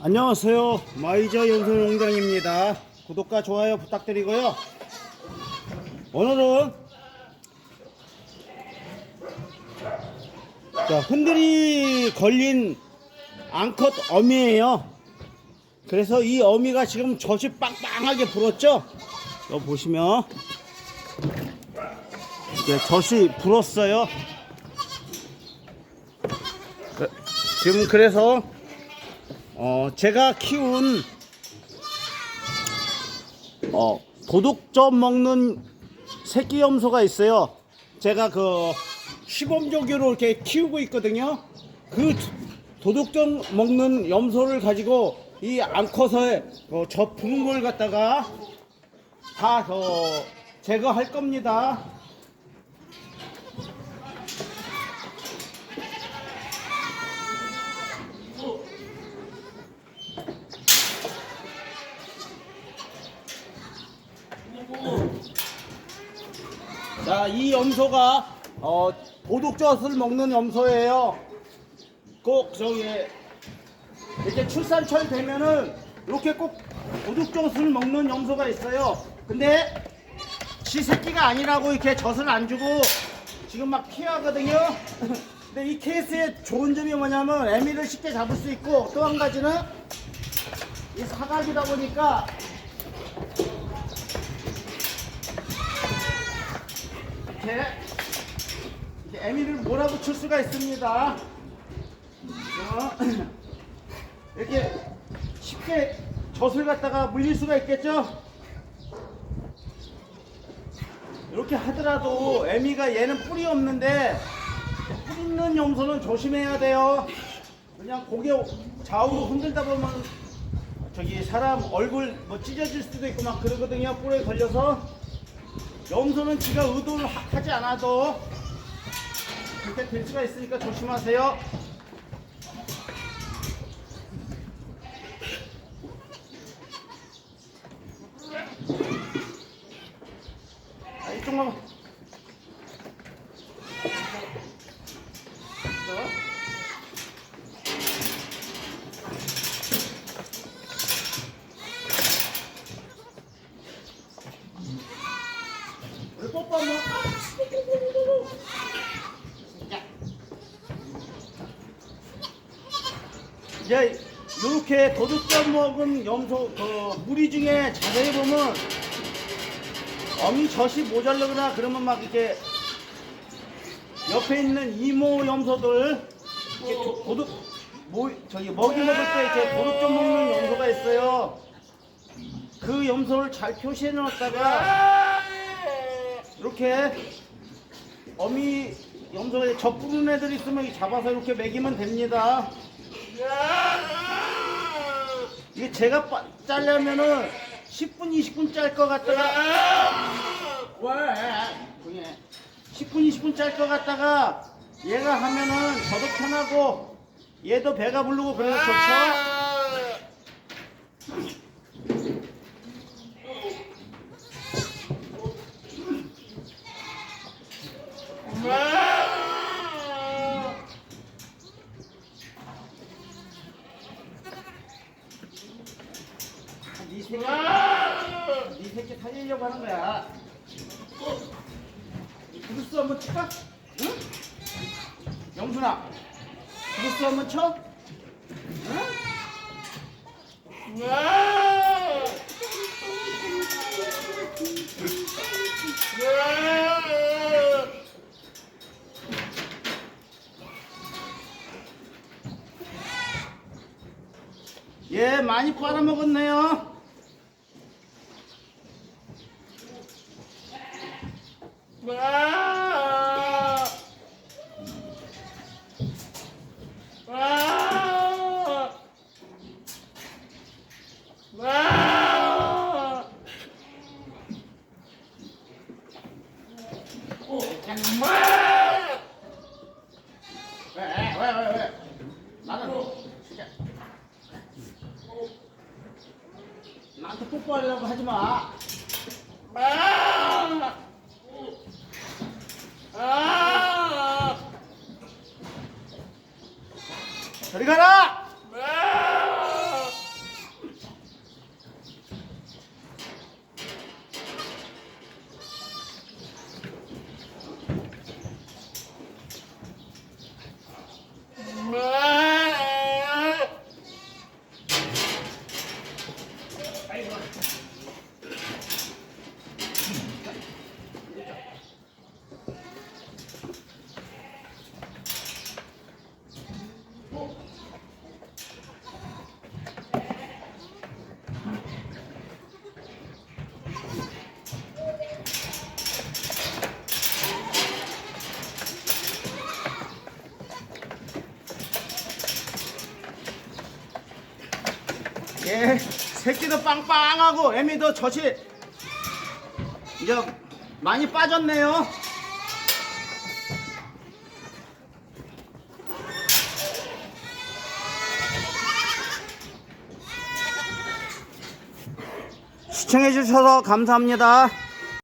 안녕하세요. 마이저 연소농장입니다. 구독과 좋아요 부탁드리고요. 오늘은 자, 흔들이 걸린 앙컷 어미예요. 그래서 이 어미가 지금 젖이 빵빵하게 불었죠? 여기 보시면 이제 젖이 불었어요. 그- 지금 그래서 어, 제가 키운 어, 도둑점 먹는 새끼 염소가 있어요. 제가 그 시범조교로 이렇게 키우고 있거든요. 그 도둑점 먹는 염소를 가지고 이 암컷에 어, 저 부은 걸 갖다가 다 어, 제거할 겁니다. 자, 이 염소가 어, 도둑젖을 먹는 염소예요. 꼭 저기 이제 출산철 되면은 이렇게 꼭 도둑젖을 먹는 염소가 있어요. 근데 지 새끼가 아니라고 이렇게 젖을 안 주고 지금 막 피하거든요. 근데 이 케이스의 좋은 점이 뭐냐면 애미를 쉽게 잡을 수 있고 또 한 가지는 이 사각이다 보니까 이렇게, 애미를 몰아붙일 수가 있습니다. 어, 이렇게 쉽게 젖을 갖다가 물릴 수가 있겠죠? 이렇게 하더라도 애미가 얘는 뿔이 없는데 뿔 있는 염소는 조심해야 돼요. 그냥 고개 좌우로 흔들다 보면 저기 사람 얼굴 뭐 찢어질 수도 있고 막 그러거든요. 뿔에 걸려서 염소는 지가 의도를 하- 하지 않아도 그렇게 될 수가 있으니까 조심하세요. 아, 이쪽만. 봐. 자. 우리 이제 이렇게 도둑점 먹은 염소 그 무리 중에 자세히 보면 어미 젖이 모자르거나 그러면 막 이렇게 옆에 있는 이모 염소들 이렇게 도- 도둑 뭐 저기 먹이 먹을 때 이렇게 도둑점 먹는 염소가 있어요. 그 염소를 잘 표시해 놓았다가 이렇게 어미 염소에 젖 부는 애들 있으면 이 잡아서 이렇게 먹이면 됩니다. 이게 제가 빠- 짜려면은 10분, 20분 짤 것 같다가 왜? 10분, 20분 짤 것 같다가 얘가 하면은 저도 편하고 얘도 배가 부르고 그래서 좋죠. 네 새끼, 네 새끼 살리려고 하는 거야. 브루스 한번 칠까? 응? 영순아, 브루스 한번 쳐? 응? 예, 많이 빨아먹었네요. 왜, 왜, 왜, 왜? 나한테 뽀뽀하려고 하지 마. 저리 가라! 예, 새끼도 빵빵하고 애미도 젖이 이제 많이 빠졌네요. 시청해 주셔서 감사합니다.